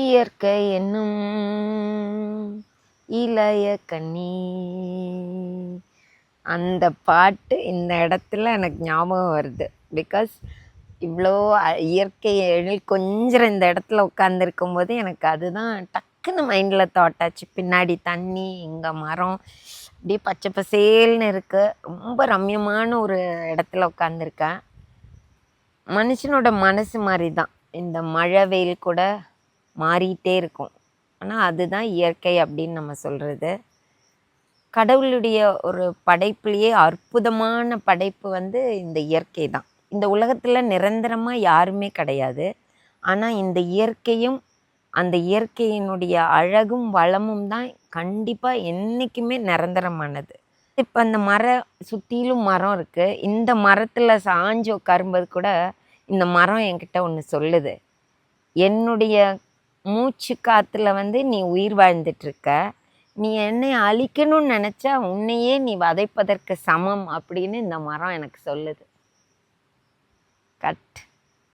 இயற்கை என்னும் இளைய கண்ணி அந்த பாட்டு இந்த இடத்துல எனக்கு ஞாபகம் வருது. பிகாஸ் இவ்வளோ இயற்கை எழில் கொஞ்சம் இந்த இடத்துல உட்காந்துருக்கும் போது எனக்கு அதுதான் டக்குன்னு மைண்டில் தாட் ஆச்சு. பின்னாடி தண்ணி இங்கே மரம் அப்படியே பச்சை பசேல்னு இருக்குது ரொம்ப ரம்யமான ஒரு இடத்துல உட்காந்துருக்கேன் மனுஷனோட மனசு மாதிரி தான் இந்த மழை வெயில் கூட மாறிட்டே இருக்கும். ஆனால் அதுதான் இயற்கை அப்படின்னு நம்ம சொல்கிறது கடவுளுடைய ஒரு படைப்புலேயே அற்புதமான படைப்பு வந்து இந்த இயற்கை தான். இந்த உலகத்தில் நிரந்தரமாக யாருமே கிடையாது. ஆனால் இந்த இயற்கையும் அந்த இயற்கையினுடைய அழகும் வளமும் தான் கண்டிப்பாக என்றைக்குமே நிரந்தரமானது. இப்போ அந்த மரம் சுற்றிலும் மரம் இருக்குது இந்த மரத்தில் சாஞ்சு உட்காரும்போது கூட இந்த மரம் என்கிட்ட ஒன்று சொல்லுது. என்னுடைய மூச்சு காற்றுல வந்து நீ உயிர் வாழ்ந்துட்டுருக்க நீ என்னை அழிக்கணும்னு நினச்சா உன்னையே நீ வதைப்பதற்கு சமம் அப்படின்னு இந்த மரம் எனக்கு சொல்லுது. கட்.